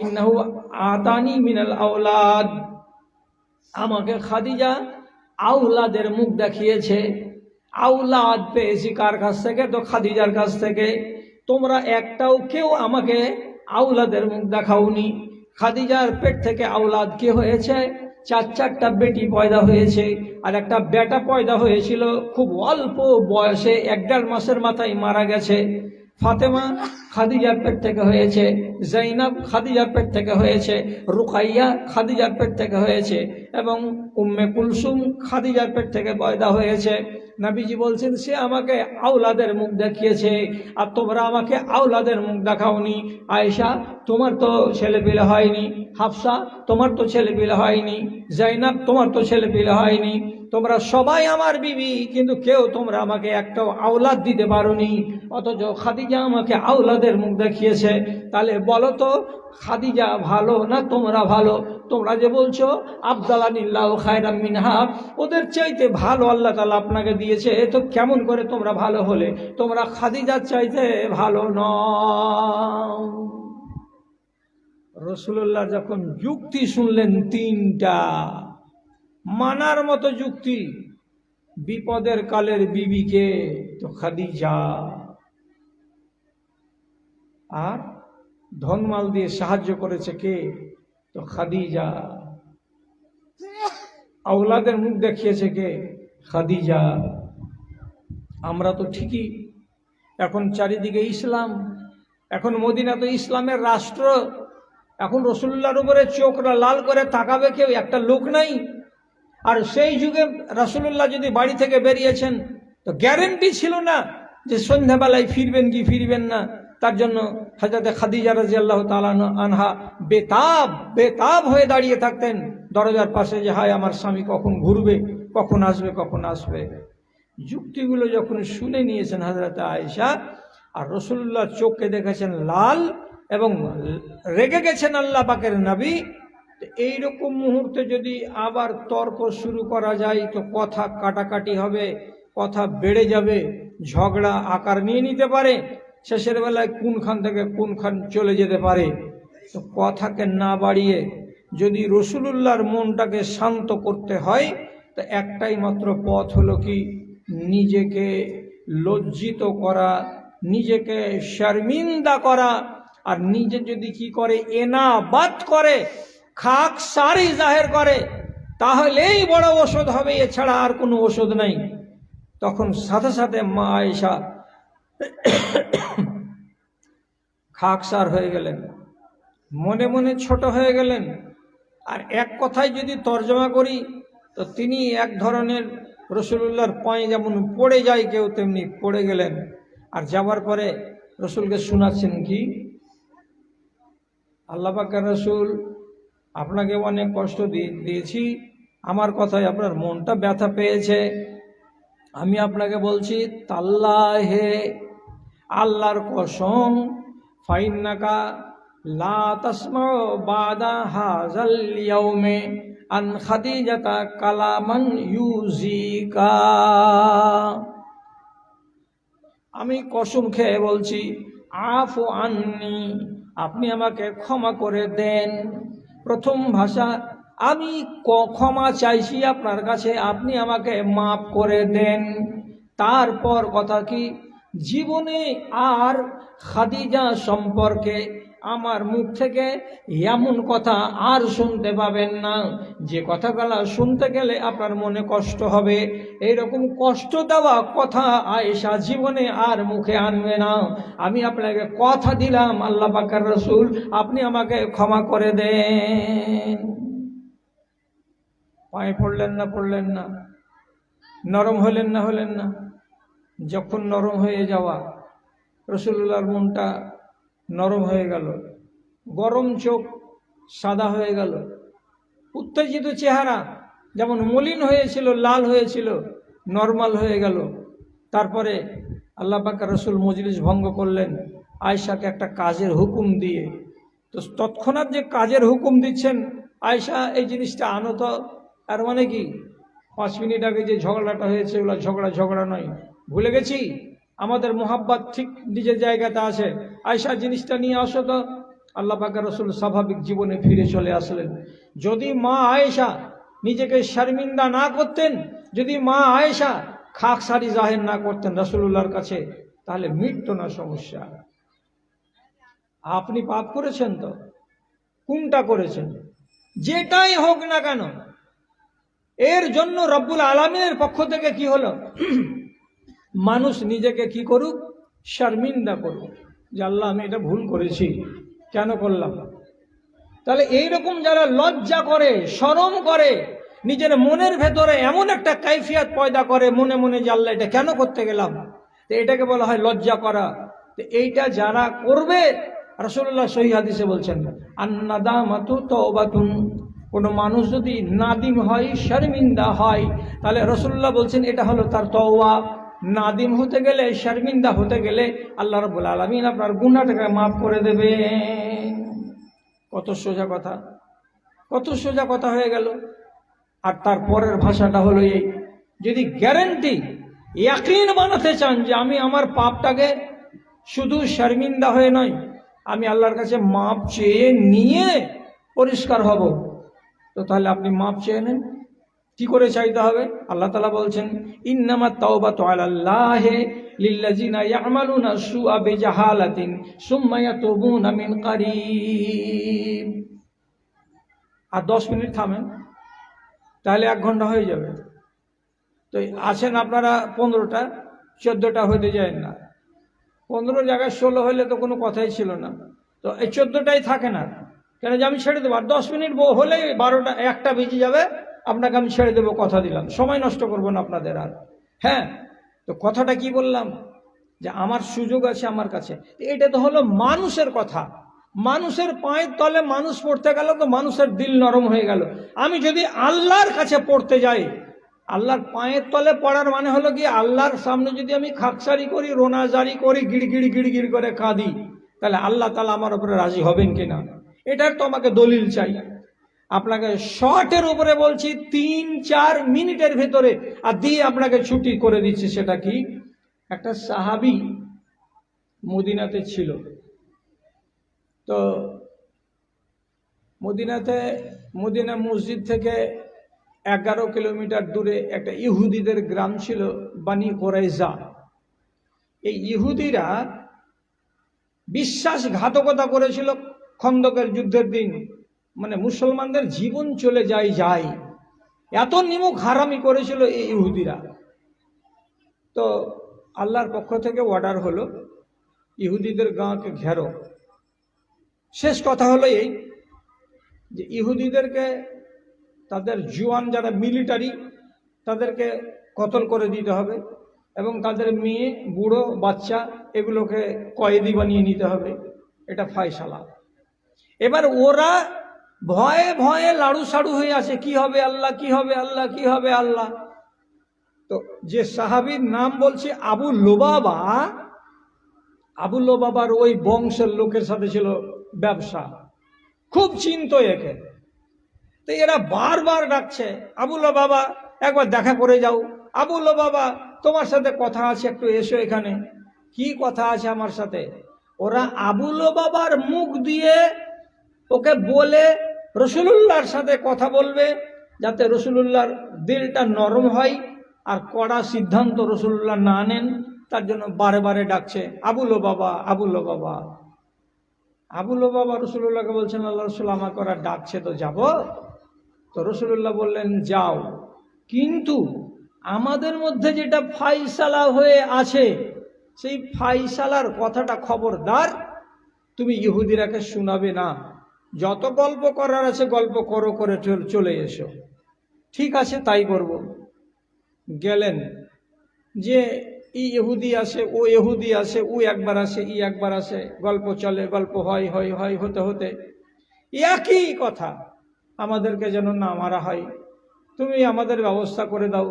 ইন্নাহু আতানি মিনাল আওলাদ। আমাকে খাদিজা আউলাদের মুখ দেখিয়েছে। আউলাদ পেয়েছি কার কাছ থেকে? তো খাদিজার কাছ থেকে। তোমরা একটাও কেউ আমাকে আউলাদের মুখ দেখাওনি। খাদিজার পেট থেকে আউলাদ কে হয়েছে? চার চারটা বেটি পয়দা হয়েছে আর একটা বেটা পয়দা হয়েছিল। খুব অল্প বয়সে এক দেড় মাসের মাথায় মারা গেছে। ফাতেমা খাদিজার পেট থেকে হয়েছে জাইনাব খাদিজার পেট থেকে হয়েছে, রুকাইয়া খাদিজার পেট থেকে হয়েছে এবং উম্মে কুলসুম খাদিজার পেট থেকে পয়দা হয়েছে। নাবিজি বলছেন, সে আমাকে আউলাদের মুখ দেখিয়েছে আর তোমরা আমাকে আউলাদের মুখ দেখাওনি। আয়েশা, তোমার তো ছেলে পেলে হয়নি। হাফসা, তোমার তো ছেলে পেলে হয়নি। জাইনাব তোমার তো ছেলে পেলে হয়নি। তোমরা সবাই আমার বিবি, কিন্তু কেউ তোমরা আমাকে একটাও আওলাদ দিতে পারোনি। অথচ খাদিজা আমাকে আওলাদের মুখ দেখিয়েছে। তাহলে বলো তো, খাদিজা ভালো না তোমরা ভালো? তোমরা যে বলছো, আবদালানিল্লাহ খায়রাম মিনহা, ওদের চাইতে ভালো আল্লাহ তালা আপনাকে দিয়েছে তো কেমন করে তোমরা ভালো হলে? তোমরা খাদিজার চাইতে ভালো ন রসুল্লাহ যখন যুক্তি শুনলেন তিনটা মানার মতো যুক্তি। বিপদের কালের বিবিকে তো খাদিজা। আর ধনমাল দিয়ে সাহায্য করেছে কে? তো খাদিজা। আউলাদের মুখ দেখিয়েছে কে? খাদিজা। আমরা তো ঠিকই। এখন চারিদিকে ইসলাম। এখন মদিনা তো ইসলামের রাষ্ট্র। এখন রসুল্লার উপরে চোখরা লাল করে তাকাবে কেউ? একটা লোক নাই। আর সেই যুগে রাসুল্লাহ যদি বাড়ি থেকে বেরিয়েছেন, তো গ্যারেন্টি ছিল না যে সন্ধ্যাবেলায় ফিরবেন কি ফিরবেন না। তার জন্য হাজরতে খাদিজা রাজি আল্লাহ আনহা বেতাব বেতাব হয়ে দাঁড়িয়ে থাকতেন দরজার পাশে যে, হায় আমার স্বামী, কখন ঘুরবে? কখন আসবে? কখন আসবে? যুক্তিগুলো যখন শুনে নিয়েছেন হাজরতে আয়েশা, আর রসুল্লাহ চোখকে দেখেছেন লাল এবং রেগে গেছেন আল্লাহ পাকের নবী তো এইরকম মুহূর্তে যদি আবার তর্ক শুরু করা যায়, তো কথা কাটাকাটি হবে, কথা বেড়ে যাবে, ঝগড়া আকার নিয়ে নিতে পারে, শেষের বেলায় কোনখান থেকে কোনখান চলে যেতে পারে। তো কথাকে না বাড়িয়ে যদি রসুলুল্লাহর মনটাকে শান্ত করতে হয়, তো একটাই মাত্র পথ হলো কি? নিজেকে লজ্জিত করা, নিজেকে শর্মিন্দা করা, আর নিজে যদি কি করে এনা বাদ করে খাক সারি জাহের করে, তাহলেই বড় ওষুধ হবে, এছাড়া আর কোনো ওষুধ নাই। তখন সাথে সাথে মা আয়েশা খাকসার হয়ে গেলেন, মনে মনে ছোট হয়ে গেলেন। আর এক কথায় যদি তর্জমা করি, তো তিনি এক ধরনের রসুল্লাহর পায়ে যেমন পড়ে যায়, কেউ তেমনি পড়ে গেলেন। আর যাবার পরে রসুলকে শোনাচ্ছেন কি? আল্লাহ রসুল আপনাকে অনেক কষ্ট দিয়েছি। আমার কথায় আপনার মনটা ব্যথা পেয়েছে। আমি আপনাকে বলছি, তাল্লাহে, আল্লাহর কসম তাসমা বাদা আন খাদিজাতা কালামান ইউজিকা আমি কসম খেয়ে বলছি, আফু আননি, আপনি আমাকে ক্ষমা করে দেন। প্রথম ভাষা, আমি ক্ষমা চাইছি আপনার কাছে, আপনি আমাকে মাফ করে দেন। তারপর কথা কি, জীবনে আর খাদিজা সম্পর্কে আমার মুখ থেকে এমন কথা আর শুনতে পাবেন না। যে কথাগুলা শুনতে গেলে আপনার মনে কষ্ট হবে। এইরকম কষ্ট দেওয়া কথা আয়েশা জীবনে আর মুখে আনবে না। আমি আপনাকে কথা দিলাম, আল্লাহ পাকার রসুল, আপনি আমাকে ক্ষমা করে দেন। পায়ে পড়লেন না পড়লেন না। নরম হলেন না হলেন না। যখন নরম হয়ে যাওয়া রসুল্লাহর মনটা নরম হয়ে গেল। গরম চোখ সাদা হয়ে গেল। উত্তেজিত চেহারা যেমন মলিন হয়েছিল, লাল হয়েছিল, নর্মাল হয়ে গেল। তারপরে আল্লাহ পাকা রসুল মজলিস ভঙ্গ করলেন আয়সাকে একটা কাজের হুকুম দিয়ে। তো তৎক্ষণাৎ যে কাজের হুকুম দিচ্ছেন আয়সা এই জিনিসটা আনত। আর মানে কি? পাঁচ মিনিট আগে যে ঝগড়াটা হয়েছে, ওগুলো ঝগড়া ঝগড়া নয়। ভুলে গেছি? আমাদের মোহাব্বত ঠিক নিজের জায়গাতে আছে। আয়সা, জিনিসটা নিয়ে আসো তো। আল্লাহ পাকের রসুল স্বাভাবিক জীবনে ফিরে চলে আসলেন। যদি মা আয়েশা নিজেকে শর্মিন্দা না করতেন, যদি মা আয়েশা খাক সারি জাহের না করতেন রসুল্লাহর কাছে, তাহলে মিটতো না সমস্যা। আপনি পাপ করেছেন তো? কোনটা করেছেন? যেটাই হোক না কেন, এর জন্য রব্বুল আলমিনের পক্ষ থেকে কি হলো? মানুষ নিজেকে কি করুক? শর্মিন্দা করুক। যে আল্লাহ, আমি এটা ভুল করেছি। কেন করলাম? তাহলে এইরকম যারা লজ্জা করে, শরম করে, নিজের মনের ভেতরে এমন একটা কাইফিয়াত পয়দা করে, মনে মনে যে আল্লাহ এটা কেন করতে গেলাম? তো এটাকে বলা হয় লজ্জা করা। তো এইটা যারা করবে রসুল্লাহ সহি হাদিসে বলছেন, আন্নাদামাতু তওবাতুন। কোনো মানুষ যদি নাদিম হয়, শর্মিন্দা হয়, তাহলে রসুল্লাহ বলছেন, এটা হলো তার তওয়া নাদিম হতে গেলে, শর্মিন্দা হতে গেলে আল্লাহ রবুল আলমিন আপনার গুণাটাকে মাফ করে দেবে। কত সোজা কথা। কত সোজা কথা হয়ে গেল। আর তার পরের ভাষাটা হলো এই, যদি গ্যারেন্টি ইয়াকিন বানাতে চান যে আমি আমার পাপটাকে শুধু শর্মিন্দা হয়ে নয়, আমি আল্লাহর কাছে মাপ চেয়ে নিয়ে পরিষ্কার হব, তো তাহলে আপনি মাপ চেয়ে নেন। কি করে চাইতে হবে? আল্লাহ তালা বলছেন, ইন্নামা তাওবা তো আল্লাহে লিল্লাজিনা ইয়ামালুনা সুআ বিজাহালাতিন সুম্মা ইয়াতুবুনা মিন কারীব। আর দশ মিনিট থামেন, তাহলে এক ঘণ্টা হয়ে যাবে। তো আছেন আপনারা পনেরোটা, চোদ্দোটা হতে যায় না। পনেরো জায়গায় ষোলো হলে তো কোনো কথাই ছিল না। তো এই চোদ্দোটাই থাকে না। কেন যে আমি ছেড়ে দেবো? আর দশ মিনিট হলেই বারোটা, একটা বেজে যাবে। আপনাকে আমি ছেড়ে দেবো, কথা দিলাম। সময় নষ্ট করব না আপনাদের আর। হ্যাঁ তো কথাটা কি বললাম? যে আমার সুযোগ আছে আমার কাছে। এটা তো হলো মানুষের কথা। মানুষের পায়ের তলে মানুষ পড়তে গেল তো মানুষের দিল নরম হয়ে গেল। আমি যদি আল্লাহর কাছে পড়তে যাই, আল্লাহর পায়ের তলে পড়ার মানে হলো কি? আল্লাহর সামনে যদি আমি খাকসারি করি, রোনাজারি করি, গিড়গিড় গিড়গিড় করে কাঁদি, তাহলে আল্লাহ তালা আমার উপরে রাজি হবেন কিনা? এটার তো আমাকে দলিল চাই। আপনাকে শর্টের উপরে বলছি, তিন, চার মিনিটের ভেতরে, আর দিয়ে আপনাকে ছুটি করে দিচ্ছি সেটা কি? একটা সাহাবি মদিনাতে ছিল। তো মদিনাতে, মদিনা মসজিদ থেকে এগারো কিলোমিটার দূরে একটা ইহুদিদের গ্রাম ছিল, বানি কোরাইজা এই ইহুদিরা বিশ্বাসঘাতকতা করেছিল খন্দকের যুদ্ধের দিন। মানে মুসলমানদের জীবন চলে যায় যায়। এত নিমুখ হারামি করেছিল এই ইহুদিরা। তো আল্লাহর পক্ষ থেকে অর্ডার হলো, ইহুদিদের গাঁকে ঘেরো। শেষ কথা হলো এই, যে ইহুদিদেরকে তাদের জুয়ান যারা মিলিটারি, তাদেরকে কতল করে দিতে হবে এবং তাদের মেয়ে, বুড়ো, বাচ্চা এগুলোকে কয়েদি বানিয়ে নিতে হবে। এটা ফায়সালা। এবার ওরা ভয়ে ভয়ে লাড়ু সাড়ু হয়ে আছে। কি হবে আল্লাহ, কি হবে আল্লাহ, কি হবে আল্লাহ? তো যে সাহাবির নাম বলছে আবু লোবাবা, আবু লোবাবার ওই বংশের লোকের সাথে ছিল ব্যবসা। খুব চিন্ত একে। তো এরা বারবার ডাকছে আবুল্লা বাবা একবার দেখা করে যাও। আবুল্লা বাবা তোমার সাথে কথা আছে, একটু এসো এখানে। কি কথা আছে আমার সাথে? ওরা আবুলো বাবার মুখ দিয়ে ওকে বলে রসুলুল্লাহর সাথে কথা বলবে যাতে রসুলুল্লাহর দিলটা নরম হয় আর কড়া সিদ্ধান্ত রসুল্লাহ না নেন, তার জন্য বারে বারে ডাকছে, আবুলো বাবা আবুলো বাবা। আবুলো বাবা রসুল্লাহকে বলছেন, আল্লাহ রসুল আমাকে ওরা ডাকছে তো যাব? তো রসুল্লাহ বললেন, যাও। কিন্তু আমাদের মধ্যে যেটা ফাইসালা হয়ে আছে, সেই ফাইসালার কথাটা খবরদার, তুমি ইহুদিরাকে শোনাবে না। যত গল্প করার আছে, গল্প করো করে চলে এসো। ঠিক আছে, তাই করব। গেলেন। যে ই এহুদি আসে, ও এহুদি আসে ও একবার আসে, ই একবার আসে, গল্প চলে, গল্প হয় হয় হয়, হতে হতে। একই কথা, আমাদেরকে যেন না মারা হয়। তুমি আমাদের ব্যবস্থা করে দাও,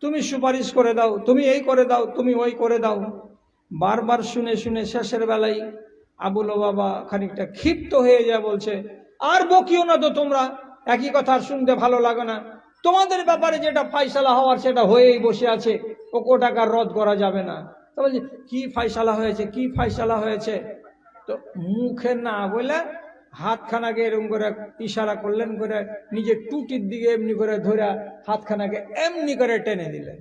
তুমি সুপারিশ করে দাও, তুমি এই করে দাও, তুমি ওই করে দাও। বারবার শুনে শুনে শেষের বেলায় আবুল বাবা খানিকটা ক্ষিপ্ত হয়ে যায়, বলছে, আর বকিও না তো তোমরা। একই কথা শুনতে ভালো লাগে না। তোমাদের ব্যাপারে যেটা ফাইসালা হওয়ার সেটা হয়েই বসে আছে। ও কোটাকার রদ করা যাবে না। তো বলছে, কি ফাইসালা হয়েছে? কি ফাইসালা হয়েছে? তো মুখে না বলে হাতখানাকে এরম করে ইশারা করলেন, করে নিজের টুটির দিকে এমনি করে ধরে হাতখানাকে এমনি করে টেনে দিলেন।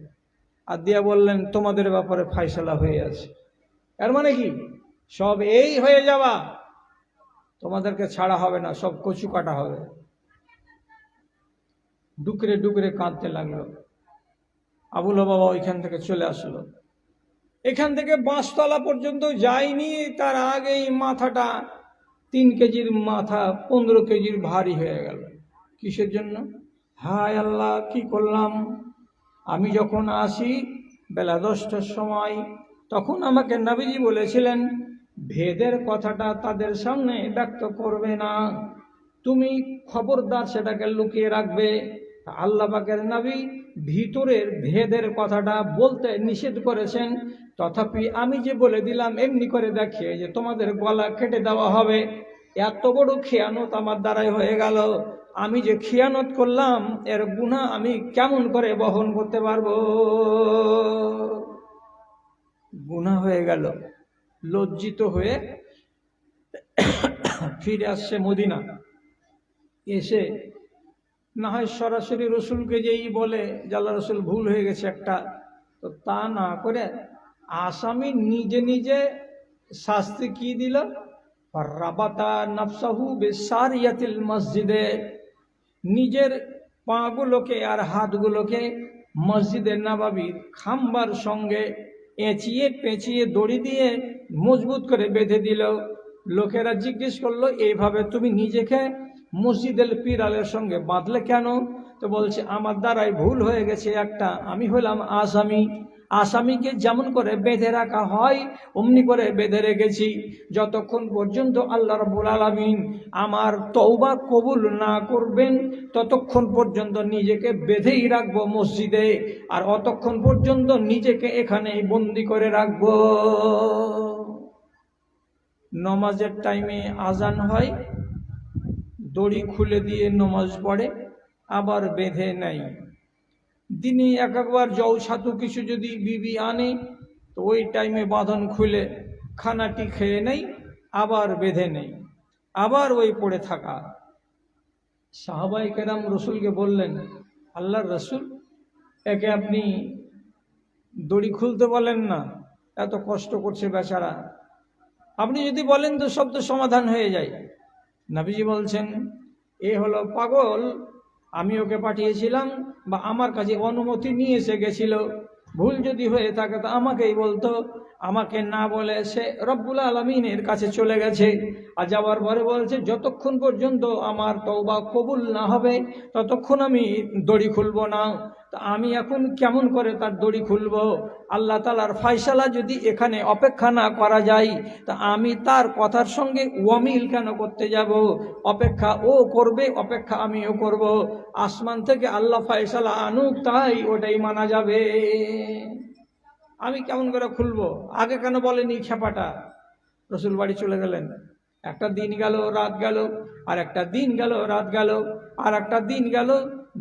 আর দিয়া বললেন, তোমাদের ব্যাপারে ফাইসলা হয়ে আছে। এর মানে কি? সব এই হয়ে যাওয়া। তোমাদেরকে ছাড়া হবে না, সব কচু কাটা হবে। ডুকরে ডুকরে কাঁদতে লাগল। আবুল বাবা ওইখান থেকে চলে আসলো। এখান থেকে বাঁশতলা পর্যন্ত যায়নি, তার আগেই মাথাটা তিন কেজির মাথা, পনেরো কেজির ভারী হয়ে গেল। কিসের জন্য? হায় আল্লাহ, কি করলাম? আমি যখন আসি বেলা দশটার সময়, তখন আমাকে নবীজি বলেছিলেন ভেদের কথাটা তাদের সামনে ব্যক্ত করবে না। তুমি খবরদার সেটাকে লুকিয়ে রাখবে। আল্লাহ নবী ভিতরের ভেদের কথাটা বলতে নিষেধ করেছেন। তথাপি আমি যে বলে দিলাম, এমনি করে দেখিয়ে যে তোমাদের গলা কেটে দেওয়া হবে। এত বড় খেয়ানত আমার দ্বারাই হয়ে গেল। আমি যে খেয়ানত করলাম, এর গুণা আমি কেমন করে বহন করতে পারব? গুণা হয়ে গেল। লজ্জিত হয়ে ফিরে আসছে মদিনা। এসে না হয় সরাসরি রসুলকে যেই বলে জাল্লা রসুল ভুল হয়ে গেছে একটা, তো তা না করে আসামি নিজে নিজে শাস্তি কি দিল? রাবাতা নফসাহু বেসারিয়াতিল মসজিদে। নিজের পাগুলোকে আর হাতগুলোকে মসজিদের নাবাবির খাম্বার সঙ্গে এঁচিয়ে পেঁচিয়ে দড়ি দিয়ে মজবুত করে বেঁধে দিল। লোকেরা জিজ্ঞেস করল, এইভাবে তুমি নিজেকে মসজিদের পিরালের সঙ্গে বাঁধলে কেন? তো বলছে, আমার দ্বারাই ভুল হয়ে গেছে একটা। আমি হলাম আসামি। আসামিকে যেমন করে বেঁধে রাখা হয়, অমনি করে বেঁধে রেখেছি। যতক্ষণ পর্যন্ত আল্লাহ রবুল আলমিন আমার তৌবা কবুল না করবেন, ততক্ষণ পর্যন্ত নিজেকে বেঁধেই রাখব মসজিদে, আর অতক্ষণ পর্যন্ত নিজেকে এখানে বন্দি করে রাখব। নমাজের টাইমে আজান হয়, দড়ি খুলে দিয়ে নমাজ পড়ে, আবার বেঁধে নেয়। দিনে এক একবার জল ছাতু কিছু যদি বিবি আনে, তো ওই টাইমে বাঁধন খুলে খানাটি খেয়ে নেই, আবার বেঁধে নেই, আবার ওই পড়ে থাকা। সাহাবাই কেরাম রসুলকে বললেন, আল্লাহর রসুল, একে আপনি দড়ি খুলতে বলেন না, এত কষ্ট করছে বেচারা। আপনি যদি বলেন তো সব তো সমাধান হয়ে যায়। নাবিজি বলছেন, এ হলো পাগল আমি ওকে পাঠিয়েছিলাম বা আমার কাছে অনুমতি নিয়ে এসে গেছিল। ভুল যদি হয়ে থাকে তো আমাকেই বলতো। আমাকে না বলে সে রব্বুল আলমিনের কাছে চলে গেছে। আর যাওয়ার পরে বলছে, যতক্ষণ পর্যন্ত আমার তওবা কবুল না হবে, ততক্ষণ আমি দড়ি খুলবো না। তা আমি এখন কেমন করে তার দড়ি খুলব? আল্লাহ তালার ফাইসালা যদি এখানে অপেক্ষা না করা যায়, তা আমি তার কথার সঙ্গে ওয়ামিল কেন করতে যাব? অপেক্ষা ও করবে, অপেক্ষা আমিও করব। আসমান থেকে আল্লাহ ফাইসালা আনুক, তাই ওটাই মানা যাবে। আমি কেমন করে খুলবো? আগে কেন বলেনি খেপাটা রসুল বাড়ি চলে গেলেন। একটা দিন গেল, রাত গেল, আর একটা দিন গেল, রাত গেল, আর একটা দিন গেল,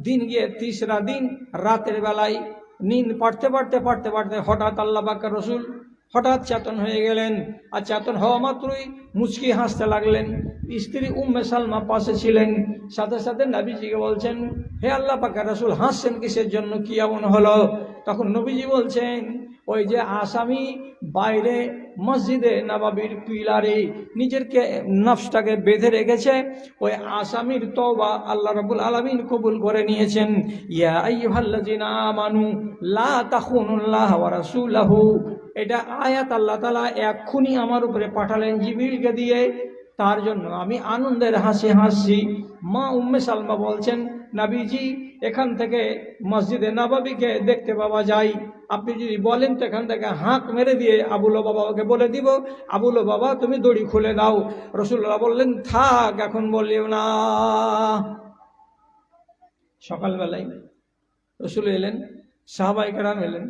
দিন গিয়ে তিসরা দিন, রাতের বেলায় নিন পাড়তে পাড়তে পাড়তে পাড়তে হঠাৎ আল্লাহ রসুল হঠাৎ চেতন হয়ে গেলেন। আর চেতন হওয়া মাত্রই মুচকি হাসতে লাগলেন। স্ত্রী উম্মে সালমা পাশে ছিলেন। সাথে সাথে নবীজিকে বলছেন, হে আল্লাহ পাকা রসুল, হাসছেন কিসের জন্য? কি এমন হলো? তখন নবীজি বলছেন ওই যে আসামি বাইরে মসজিদে নবাবির পিলারে নিজেরকে, নফসটাকে বেঁধে রেখেছে। ওই আসামির তওবা আল্লাহ রাব্বুল আলামিন কবুল করে নিয়েছেন। ইয়া আইয়ুহাল্লাযিনা লা এটা আয়াত আল্লাহ তাআলা এক্ষুনি আমার উপরে পাঠালেন জিবিলকে দিয়ে। তার জন্য আমি আনন্দের হাসি হাসছি। মা উম্মে সালমা বলছেন, নাবিজি, এখান থেকে মসজিদে নবাবিকে দেখতে পাওয়া যায়। আপনি যদি বলেন তো এখান থেকে হাঁক মেরে দিয়ে আবুলো বাবাকে বলে দিব, আবুলো বাবা, তুমি দড়ি খুলে দাও। রসুল্লাহ বললেন, থাক, এখন বলিও না। সকালবেলায় রসুল এলেন সাহাবাই কেরাম এলেন।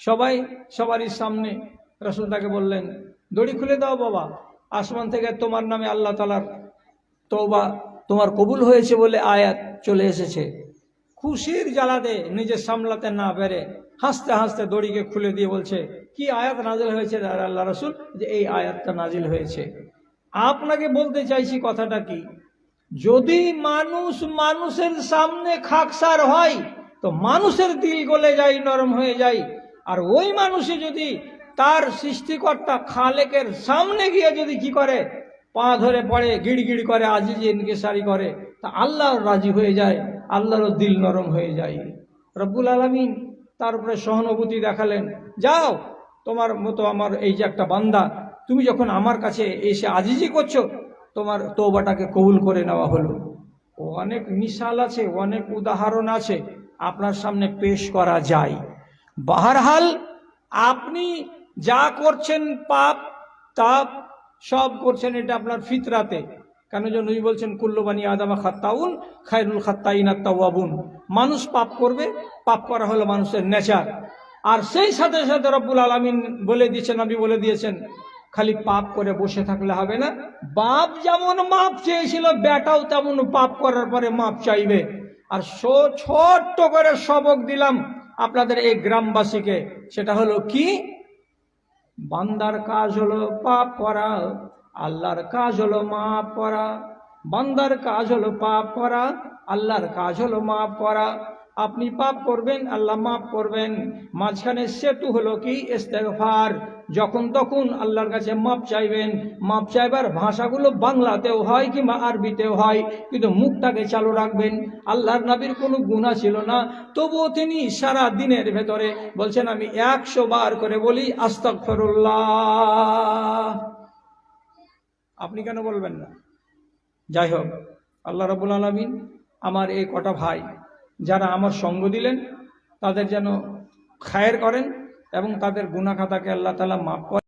সবাই সবারই সামনে রসুল তাকে বললেন, দড়ি খুলে দাও বাবা, আসমান থেকে তোমার নামে আল্লাহ তালার তৌবা তোমার কবুল হয়েছে বলে আয়াত চলে এসেছে। খুশির জ্বালাতে নিজে সামলাতে না পেরে হাসতে হাসতে দড়িকে খুলে দিয়ে বলছে, কি আয়াত নাজিল হয়েছে আল্লাহ রসুল? যে এই আয়াতটা নাজিল হয়েছে। আপনাকে বলতে চাইছি কথাটা কি? যদি মানুষ মানুষের সামনে খাকসার হয়, তো মানুষের দিল গলে যায়, নরম হয়ে যায়। আর ওই মানুষে যদি তার সৃষ্টিকর্তা খালেকের সামনে গিয়ে যদি কি করে পা ধরে পড়ে, গিড়গিড় করে, আজিজি ইনকেসারি করে, তা আল্লাহ রাজি হয়ে যায়, আল্লাহরও দিল নরম হয়ে যায়। রব্বুল আলমিন তার উপরে সহানুভূতি দেখালেন, যাও, তোমার মতো আমার এই যে একটা বান্দা, তুমি যখন আমার কাছে এসে আজিজি করছ, তোমার তৌবাটাকে কবুল করে নেওয়া হলো। অনেক মিশাল আছে, অনেক উদাহরণ আছে, আপনার সামনে পেশ করা যায়। বাহারহাল, আপনি যা করছেন পাপ তাপ সব করছেন এটা আপনার ফিতরাতে। কেন যে নবী বলছেন কুল্লবানি আদামা খাত্তাউন খায়রুল খাত্তাইন আত্মাবুন মানুষ পাপ করবে, পাপ করা হলো মানুষের নেচার। আর সেই সাথে সাথে রব্বুল আলমিন বলে দিয়েছেন, নবী বলে দিয়েছেন, খালি পাপ করে বসে থাকলে হবে না। বাপ যেমন মাপ চেয়েছিল, বেটাও তেমন পাপ করার পরে মাপ চাইবে। আর সো ছোট্ট করে সবক দিলাম আপনাদের এই গ্রামবাসীকে। সেটা হলো কি? বান্দার কাজ হলো পাপ করা, আল্লাহর কাজ হলো মাপ করা। বান্দার কাজ হলো পাপ করা, আল্লাহর কাজ হলো মাপ করা। আপনি পাপ করবেন, আল্লাহ মাফ করবেন। মাঝখানে সেতু হলো কি? ইস্তেগফার। যখন তখন আল্লাহর কাছে মাপ চাইবেন। মাপ চাইবার ভাষাগুলো বাংলাতেও হয় কিংবা আরবিতেও হয়, কিন্তু মুখটাকে চালু রাখবেন। আল্লাহর নবীর কোনো গুণা ছিল না। তবুও তিনি সারা দিনের ভেতরে বলছেন, আমি একশো বার করে বলি, আস্তাগফিরুল্লাহ। আপনি কেন বলবেন না? যাই হোক, আল্লাহ রবুল আলমিন আমার এই কটা ভাই যারা আমার সঙ্গ দিলেন, তাদের যেন খায়ের করেন এবং তাদের গুণাখাতাকে আল্লাহ তালা মাফ করেন।